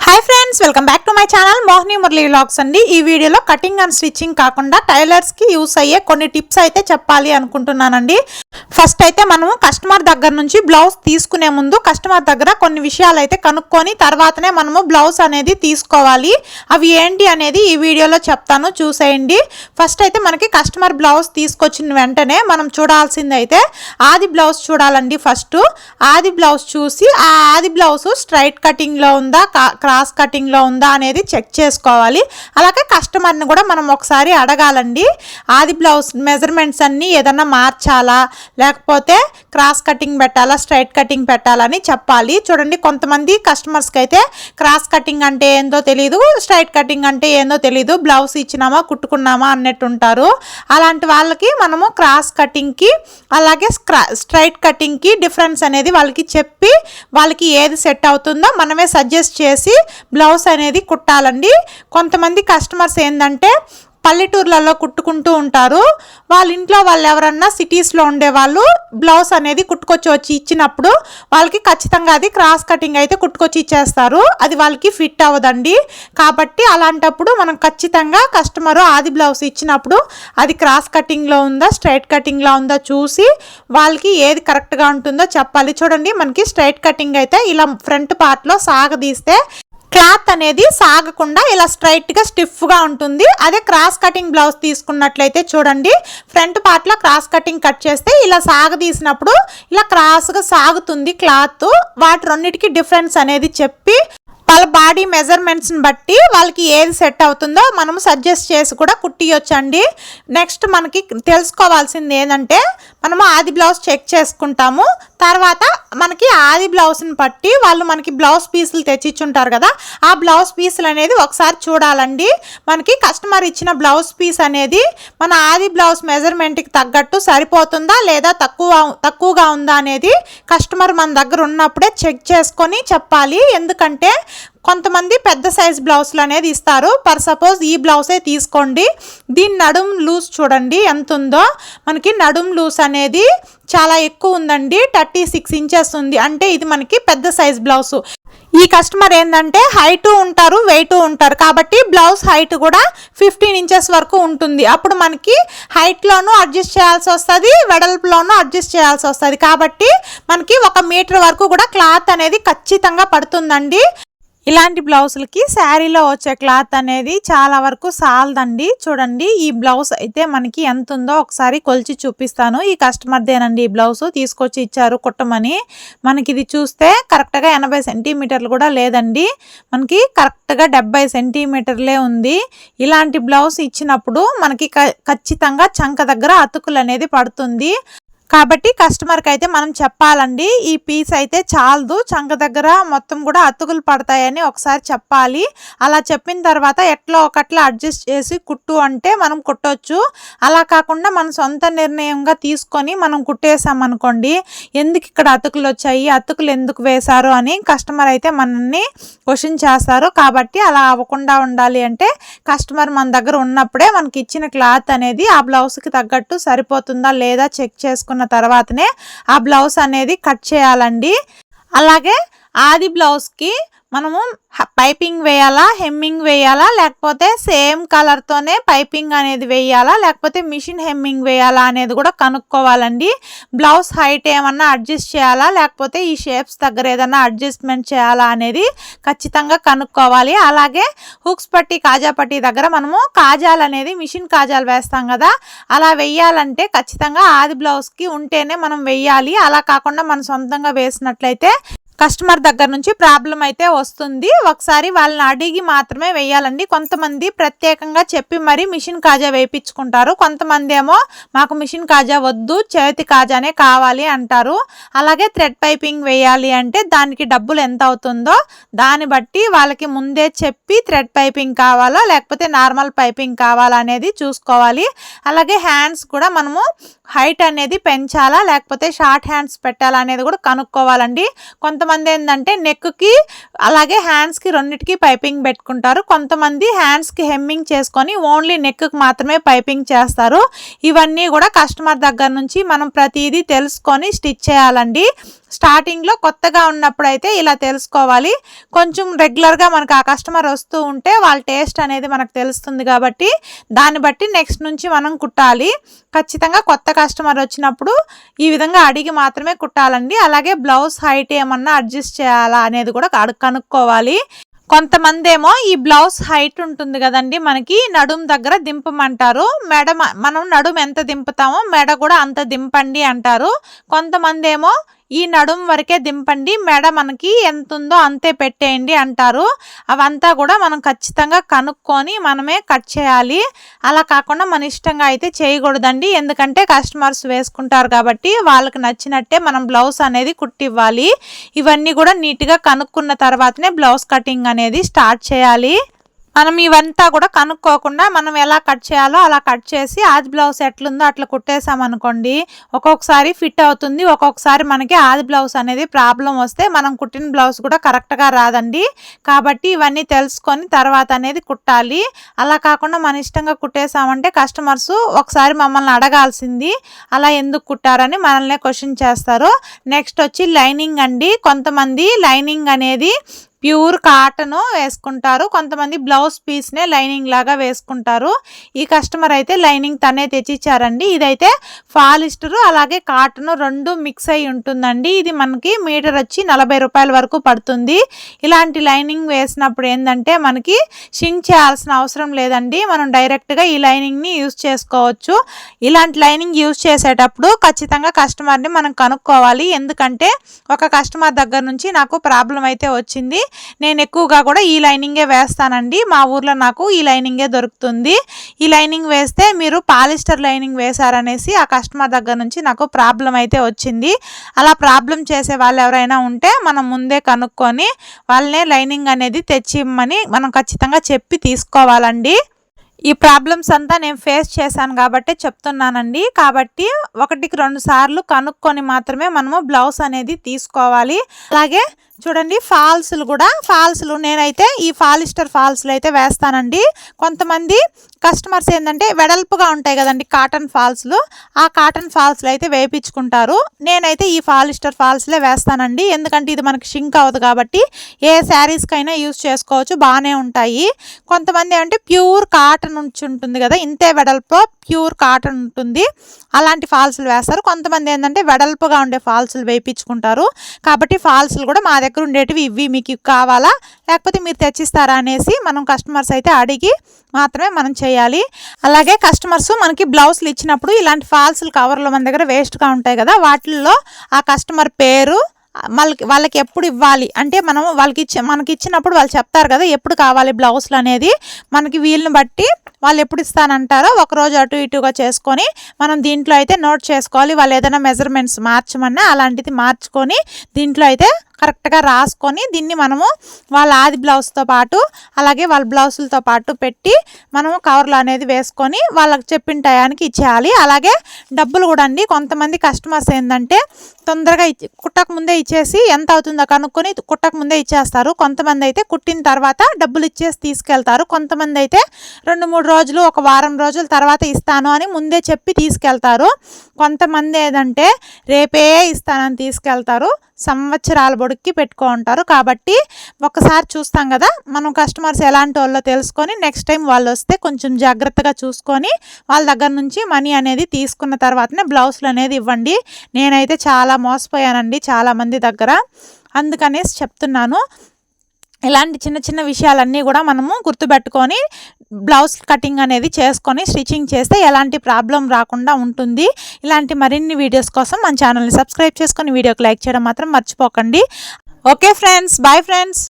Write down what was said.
Hi friends welcome back to my channel Mohini Murali vlogs అండి. ఈ వీడియోలో cutting and stitching కాకుండా టైలర్స్కి use అయ్యే కొన్ని టిప్స్ అయితే చెప్పాలి అనుకుంటున్నానండి. ఫస్ట్ అయితే మనము కస్టమర్ దగ్గర నుంచి బ్లౌజ్ తీసుకునే ముందు కస్టమర్ దగ్గర కొన్ని విషయాలు అయితే కనుక్కొని తర్వాతనే మనము బ్లౌజ్ అనేది తీసుకోవాలి. అవి ఏంటి అనేది ఈ వీడియోలో చెప్తాను చూసేయండి. ఫస్ట్ అయితే మనకి కస్టమర్ బ్లౌజ్ తీసుకొచ్చిన వెంటనే మనం చూడాల్సింది అయితే ఆది బ్లౌజ్ చూడాలండి ఫస్ట్. ఆది బ్లౌజ్ చూసి ఆ ఆది బ్లౌజ్ స్ట్రైట్ కటింగ్లో ఉందా కా- క్రాస్ కటింగ్లో ఉందా అనేది చెక్ చేసుకోవాలి. అలాగే కస్టమర్ని కూడా మనం ఒకసారి అడగాలండి. ఆది బ్లౌజ్ మెజర్మెంట్స్ అన్నీ ఏదన్నా మార్చాలా? లేకపోతే క్రాస్ కటింగ్ పెట్టాలా? స్ట్రైట్ కటింగ్ పెట్టాలని చెప్పాలి. చూడండి కొంతమంది కస్టమర్స్కి అయితే క్రాస్ కటింగ్ అంటే ఏందో తెలియదు స్ట్రైట్ కటింగ్ అంటే ఏందో తెలియదు బ్లౌజ్ ఇచ్చినామా కుట్టుకున్నామా అన్నట్టు ఉంటారు అలాంటి వాళ్ళకి మనము క్రాస్ కటింగ్కి అలాగే స్క్రా స్ట్రైట్ కటింగ్కి డిఫరెన్స్ అనేది వాళ్ళకి చెప్పి వాళ్ళకి ఏది సెట్ అవుతుందో మనమే సజెస్ట్ చేసి బ్లౌజ్ అనేది కుట్టాలండి. కొంతమంది కస్టమర్స్ ఏంటంటే పల్లెటూర్లలో కుట్టుకుంటూ ఉంటారు. వాళ్ళ ఇంట్లో వాళ్ళు ఎవరన్నా సిటీస్లో ఉండేవాళ్ళు బ్లౌజ్ అనేది కుట్టుకొచ్చి వచ్చి ఇచ్చినప్పుడు వాళ్ళకి ఖచ్చితంగా అది క్రాస్ కటింగ్ అయితే కుట్టుకొచ్చి ఇచ్చేస్తారు. అది వాళ్ళకి ఫిట్ అవ్వదండి. కాబట్టి అలాంటప్పుడు మనం ఖచ్చితంగా కస్టమర్ ఆది బ్లౌజ్ ఇచ్చినప్పుడు అది క్రాస్ కటింగ్లో ఉందా స్ట్రైట్ కటింగ్లో ఉందా చూసి వాళ్ళకి ఏది కరెక్ట్గా ఉంటుందో చెప్పాలి. చూడండి మనకి స్ట్రైట్ కటింగ్ అయితే ఇలా ఫ్రంట్ పార్ట్లో సాగదీస్తే క్లాత్ అనేది సాగకుండా ఇలా స్ట్రైట్గా స్టిఫ్గా ఉంటుంది. అదే క్రాస్ కటింగ్ బ్లౌజ్ తీసుకున్నట్లయితే చూడండి ఫ్రంట్ పార్ట్లో క్రాస్ కటింగ్ కట్ చేస్తే ఇలా సాగదీసినప్పుడు ఇలా క్రాస్గా సాగుతుంది క్లాత్. వాటి రెండింటికి డిఫరెన్స్ అనేది చెప్పి వాళ్ళ బాడీ మెజర్మెంట్స్ని బట్టి వాళ్ళకి ఏది సెట్ అవుతుందో మనం సజెస్ట్ చేసి కూడా కుట్టియొచ్చండి. నెక్స్ట్ మనకి తెలుసుకోవాల్సింది ఏంటంటే మనము ఆది బ్లౌజ్ చెక్ చేసుకుంటాము. తర్వాత మనకి ఆది బ్లౌజ్ని బట్టి వాళ్ళు మనకి బ్లౌజ్ పీసులు తెచ్చిచ్చుంటారు కదా ఆ బ్లౌజ్ పీసులు అనేది ఒకసారి చూడాలండి. మనకి కస్టమర్ ఇచ్చిన బ్లౌజ్ పీస్ అనేది మన ఆది బ్లౌజ్ మెజర్మెంట్కి తగ్గట్టు సరిపోతుందా లేదా తక్కువ తక్కువగా ఉందా అనేది కస్టమర్ మన దగ్గర ఉన్నప్పుడే చెక్ చేసుకొని చెప్పాలి. ఎందుకంటే కొంతమంది పెద్ద సైజ్ బ్లౌజులు అనేది ఇస్తారు. పర్ సపోజ్ ఈ బ్లౌజే తీసుకోండి. దీని నడుం లూజ్ చూడండి. ఎంత ఉందో మనకి నడుం లూజ్ అనేది చాలా ఎక్కువ ఉందండి. థర్టీ సిక్స్ ఇంచెస్ ఉంది. అంటే ఇది మనకి పెద్ద సైజ్ బ్లౌజ్. ఈ కస్టమర్ ఏంటంటే హైటు ఉంటారు వెయిట్ ఉంటారు. కాబట్టి బ్లౌజ్ హైట్ కూడా ఫిఫ్టీన్ ఇంచెస్ వరకు ఉంటుంది. అప్పుడు మనకి హైట్లోనూ అడ్జస్ట్ చేయాల్సి వస్తుంది వెడల్పులోనూ అడ్జస్ట్ చేయాల్సి వస్తుంది. కాబట్టి మనకి ఒక మీటర్ వరకు కూడా క్లాత్ అనేది ఖచ్చితంగా పడుతుందండి. ఇలాంటి బ్లౌజులకి శారీలో వచ్చే క్లాత్ అనేది చాలా వరకు సాలదండి. చూడండి ఈ బ్లౌజ్ అయితే మనకి ఎంత ఉందో ఒకసారి కొలిచి చూపిస్తాను. ఈ కస్టమర్దేనండి ఈ బ్లౌజ్ తీసుకొచ్చి ఇచ్చారు కుట్టమని. మనకి ఇది చూస్తే కరెక్ట్గా ఎనభై సెంటీమీటర్లు కూడా లేదండి. మనకి కరెక్ట్గా డెబ్బై సెంటీమీటర్లే ఉంది. ఇలాంటి బ్లౌజ్ ఇచ్చినప్పుడు మనకి క- ఖచ్చితంగా చంక దగ్గర అతుకులు అనేది పడుతుంది. కాబట్టి కస్టమర్కి అయితే మనం చెప్పాలండి ఈ పీస్ అయితే చాలదు. చంక దగ్గర మొత్తం కూడా అతుకులు పడతాయని ఒకసారి చెప్పాలి. అలా చెప్పిన తర్వాత ఎట్లా ఒకట్లా అడ్జస్ట్ చేసి కుట్టు అంటే మనం కుట్టొచ్చు. అలా కాకుండా మన సొంత నిర్ణయంగా తీసుకొని మనం కుట్టేసామనుకోండి ఎందుకు ఇక్కడ అతుకులు వచ్చాయి అతుకులు ఎందుకు వేశారు అని కస్టమర్ అయితే మనల్ని క్వశ్చన్ చేస్తారు. కాబట్టి అలా అవ్వకుండా ఉండాలి అంటే కస్టమర్ మన దగ్గర ఉన్నప్పుడే మనకి ఇచ్చిన క్లాత్ అనేది ఆ బ్లౌజ్కి తగ్గట్టు సరిపోతుందా లేదా చెక్ చేసుకున్న తర్వాతనే ఆ బ్లౌజ్ అనేది కట్ చేయాలండి. అలాగే ఆది బ్లౌజ్కి మనము పైపింగ్ వేయాలా హెమ్మింగ్ వేయాలా లేకపోతే సేమ్ కలర్తోనే పైపింగ్ అనేది వేయాలా లేకపోతే మిషన్ హెమ్మింగ్ వేయాలా అనేది కూడా కనుక్కోవాలండి. బ్లౌజ్ హైట్ ఏమన్నా అడ్జస్ట్ చేయాలా లేకపోతే ఈ షేప్స్ దగ్గర ఏదన్నా అడ్జస్ట్మెంట్ చేయాలా అనేది ఖచ్చితంగా కనుక్కోవాలి. అలాగే హుక్స్ పట్టి కాజా పట్టి దగ్గర మనము కాజాలు అనేది మిషన్ కాజాలు వేస్తాం కదా అలా వెయ్యాలంటే ఖచ్చితంగా ఆది బ్లౌజ్కి ఉంటేనే మనం వెయ్యాలి అలా కాకుండా మనం సొంతంగా వేసినట్లయితే కస్టమర్ దగ్గర నుంచి ప్రాబ్లం అయితే వస్తుంది. ఒకసారి వాళ్ళని అడిగి మాత్రమే వేయాలండి. కొంతమంది ప్రత్యేకంగా చెప్పి మరీ మిషన్ కాజా వేయించుకుంటారు. కొంతమంది ఏమో మాకు మిషన్ కాజా వద్దు చేతి కాజానే కావాలి అంటారు. అలాగే థ్రెడ్ పైపింగ్ వేయాలి అంటే దానికి డబ్బులు ఎంత అవుతుందో దాన్ని బట్టి వాళ్ళకి ముందే చెప్పి థ్రెడ్ పైపింగ్ కావాలా లేకపోతే నార్మల్ పైపింగ్ కావాలా అనేది చూసుకోవాలి. అలాగే హ్యాండ్స్ కూడా మనము హైట్ అనేది పెంచాలా లేకపోతే షార్ట్ హ్యాండ్స్ పెట్టాలా అనేది కూడా కనుక్కోవాలండి. కొంతమంది ఏంటంటే నెక్కి అలాగే హ్యాండ్స్కి రెండింటికి పైపింగ్ పెట్టుకుంటారు. కొంతమంది హ్యాండ్స్కి హెమ్మింగ్ చేసుకొని ఓన్లీ నెక్కి మాత్రమే పైపింగ్ చేస్తారు. ఇవన్నీ కూడా కస్టమర్ దగ్గర నుంచి మనం ప్రతిదీ తెలుసుకొని స్టిచ్ చేయాలండి. స్టార్టింగ్లో కొత్తగా ఉన్నప్పుడు అయితే ఇలా తెలుసుకోవాలి. కొంచెం రెగ్యులర్గా మనకు ఆ కస్టమర్ వస్తూ ఉంటే వాళ్ళ టేస్ట్ అనేది మనకు తెలుస్తుంది కాబట్టి దాన్ని బట్టి నెక్స్ట్ నుంచి మనం కుట్టాలి. ఖచ్చితంగా కొత్త కస్టమర్ వచ్చినప్పుడు ఈ విధంగా అడిగి మాత్రమే కుట్టాలండి. అలాగే బ్లౌజ్ హైట్ ఏమన్నా అడ్జస్ట్ చేయాలా అనేది కూడా కనుక్కోవాలి. కొంతమంది ఏమో ఈ బ్లౌజ్ హైట్ ఉంటుంది కదండి మనకి నడుం దగ్గర దింపమంటారు. మెడ మ- మనం నడుం ఎంత దింపుతామో మెడ కూడా అంత దింపండి అంటారు. కొంతమంది ఏమో ఈ నడుం వరకే దింపండి మెడ మనకి ఎంత ఉందో అంతే పెట్టేయండి అంటారు. అవంతా కూడా మనం ఖచ్చితంగా కనుక్కొని మనమే కట్ చేయాలి. అలా కాకుండా మన ఇష్టంగా అయితే చేయకూడదండి. ఎందుకంటే కస్టమర్స్ వేసుకుంటారు కాబట్టి వాళ్ళకి నచ్చినట్టే మనం బ్లౌజ్ అనేది కుట్టివ్వాలి. ఇవన్నీ కూడా నీట్గా కనుక్కున్న తర్వాతనే బ్లౌజ్ కటింగ్ అనేది స్టార్ట్ చేయాలి. మనం ఇవంతా కూడా కనుక్కోకుండా మనం ఎలా కట్ చేయాలో అలా కట్ చేసి ఆది బ్లౌజ్ ఎట్లుందో అట్లా కుట్టేసామనుకోండి ఒక్కొక్కసారి ఫిట్ అవుతుంది ఒక్కొక్కసారి మనకి ఆది బ్లౌజ్ అనేది ప్రాబ్లం వస్తే మనం కుట్టిన బ్లౌజ్ కూడా కరెక్ట్గా రాదండి. కాబట్టి ఇవన్నీ తెలుసుకొని తర్వాత అనేది కుట్టాలి. అలా కాకుండా మన ఇష్టంగా కుట్టేసామంటే కస్టమర్స్ ఒకసారి మమ్మల్ని అడగాల్సింది అలా ఎందుకు కుట్టారని మనల్నే క్వశ్చన్ చేస్తారు. నెక్స్ట్ వచ్చి లైనింగ్ అండి. కొంతమంది లైనింగ్ అనేది ప్యూర్ కాటన్ వేసుకుంటారు. కొంతమంది బ్లౌజ్ పీస్నే లైనింగ్ లాగా వేసుకుంటారు. ఈ కస్టమర్ అయితే లైనింగ్ తనే తెచ్చిచ్చారండి. ఇదైతే ఫాలిస్టర్ అలాగే కాటన్ రెండు మిక్స్ అయి ఉంటుందండి. ఇది మనకి మీటర్ వచ్చి నలభై రూపాయల వరకు పడుతుంది. ఇలాంటి లైనింగ్ వేసినప్పుడు ఏంటంటే మనకి షింక్ చేయాల్సిన అవసరం లేదండి. మనం డైరెక్ట్గా ఈ లైనింగ్ని యూజ్ చేసుకోవచ్చు. ఇలాంటి లైనింగ్ యూజ్ చేసేటప్పుడు ఖచ్చితంగా కస్టమర్ని మనం కనుక్కోవాలి. ఎందుకంటే ఒక కస్టమర్ దగ్గర నుంచి నాకు ప్రాబ్లం అయితే వచ్చింది. నేను ఎక్కువగా కూడా ఈ లైనింగే వేస్తానండి. మా ఊర్లో నాకు ఈ లైనింగే దొరుకుతుంది. ఈ లైనింగ్ వేస్తే మీరు పాలిస్టర్ లైనింగ్ వేశారనేసి ఆ కస్టమర్ దగ్గర నుంచి నాకు ప్రాబ్లం అయితే వచ్చింది. అలా ప్రాబ్లం చేసే వాళ్ళు ఎవరైనా ఉంటే మనం ముందే కనుక్కొని వాళ్ళనే లైనింగ్ అనేది తెచ్చి ఇమ్మని మనం ఖచ్చితంగా చెప్పి తీసుకోవాలండి. ఈ ప్రాబ్లమ్స్ అంతా నేను ఫేస్ చేశాను కాబట్టి చెప్తున్నానండి. కాబట్టి ఒకటికి రెండు సార్లు కనుక్కొని మాత్రమే మనము బ్లౌజ్ అనేది తీసుకోవాలి. అలాగే చూడండి ఫాల్స్లు కూడా ఫాల్స్లు నేనైతే ఈ ఫాలిస్టర్ ఫాల్స్లు అయితే వేస్తానండి. కొంతమంది కస్టమర్స్ ఏంటంటే వెడల్పుగా ఉంటాయి కదండి కాటన్ ఫాల్స్లు. ఆ కాటన్ ఫాల్స్లు అయితే వేయించుకుంటారు నేనైతే ఈ ఫాలిస్టర్ ఫాల్స్లే వేస్తానండి. ఎందుకంటే ఇది మనకి షింక్ అవ్వదు కాబట్టి ఏ శారీస్కైనా యూస్ చేసుకోవచ్చు బాగానే ఉంటాయి. కొంతమంది ఏమంటే ప్యూర్ కాటన్ నుంచి ఉంటుంది కదా ఇంతే వెడల్పు ప్యూర్ కాటన్ ఉంటుంది. అలాంటి ఫాల్స్లు వేస్తారు. కొంతమంది ఏంటంటే వెడల్పుగా ఉండే ఫాల్స్లు వేయించుకుంటారు కాబట్టి ఫాల్స్లు కూడా మా దగ్గర ఉండేటివి ఇవి మీకు కావాలా? లేకపోతే మీరు తెచ్చిస్తారా అనేసి మనం కస్టమర్స్ అయితే అడిగి మాత్రమే మనం చేయాలి. అలాగే కస్టమర్స్ మనకి బ్లౌజులు ఇచ్చినప్పుడు ఇలాంటి ఫాల్స్లు కవర్లు మన దగ్గర వేస్ట్గా ఉంటాయి కదా వాటిల్లో ఆ కస్టమర్ పేరు వాళ్ళకి వాళ్ళకి ఎప్పుడు ఇవ్వాలి? అంటే మనం వాళ్ళకి ఇచ్చే మనకి ఇచ్చినప్పుడు వాళ్ళు చెప్తారు కదా ఎప్పుడు కావాలి బ్లౌజులు అనేది? మనకి వీళ్ళని బట్టి వాళ్ళు ఎప్పుడు ఇస్తానంటారో ఒక రోజు అటు ఇటుగా చేసుకొని మనం దీంట్లో అయితే నోట్ చేసుకోవాలి. వాళ్ళు ఏదైనా మెజర్మెంట్స్ మార్చమన్నా అలాంటిది మార్చుకొని దీంట్లో అయితే కరెక్ట్గా రాసుకొని దీన్ని మనము వాళ్ళ ఆది బ్లౌజ్తో పాటు అలాగే వాళ్ళ బ్లౌజులతో పాటు పెట్టి మనము కవర్లు అనేది వేసుకొని వాళ్ళకి చెప్పిన టయానికి ఇచ్చేయాలి. అలాగే డబ్బులు కూడా అండి. కొంతమంది కస్టమర్స్ ఏంటంటే తొందరగా ఇచ్చి కుట్టక ముందే ఇచ్చేసి ఎంత అవుతుందో కనుక్కొని కుట్టక ముందే ఇచ్చేస్తారు. కొంతమంది అయితే కుట్టిన తర్వాత డబ్బులు ఇచ్చేసి తీసుకెళ్తారు. కొంతమంది అయితే రెండు మూడు రోజులు ఒక వారం రోజుల తర్వాత ఇస్తాను అని ముందే చెప్పి తీసుకెళ్తారు. కొంతమంది ఏదంటే రేపే ఇస్తానని తీసుకెళ్తారు. సంవత్సరాలు బొడుక్కి పెట్టుకో ఉంటారు కాబట్టి ఒకసారి చూస్తాం కదా మనం కస్టమర్స్ ఎలాంటి వాళ్ళో తెలుసుకొని నెక్స్ట్ టైం వాళ్ళు వస్తే కొంచెం జాగ్రత్తగా చూసుకొని వాళ్ళ దగ్గర నుంచి మనీ అనేది తీసుకున్న తర్వాతనే బ్లౌజులు అనేది ఇవ్వండి. నేనైతే చాలా మోసపోయానండి చాలామంది దగ్గర. అందుకనేసి చెప్తున్నాను. ఇలాంటి చిన్న చిన్న విషయాలన్నీ కూడా మనము గుర్తుపెట్టుకొని బ్లౌజ్ కటింగ్ అనేది చేసుకొని స్టిచ్చింగ్ చేస్తే ఎలాంటి ప్రాబ్లం రాకుండా ఉంటుంది. ఇలాంటి మరిన్ని వీడియోస్ కోసం మన ఛానల్ని సబ్స్క్రైబ్ చేసుకొని వీడియోకి లైక్ చేయడం మాత్రం మర్చిపోకండి. Okay friends bye friends.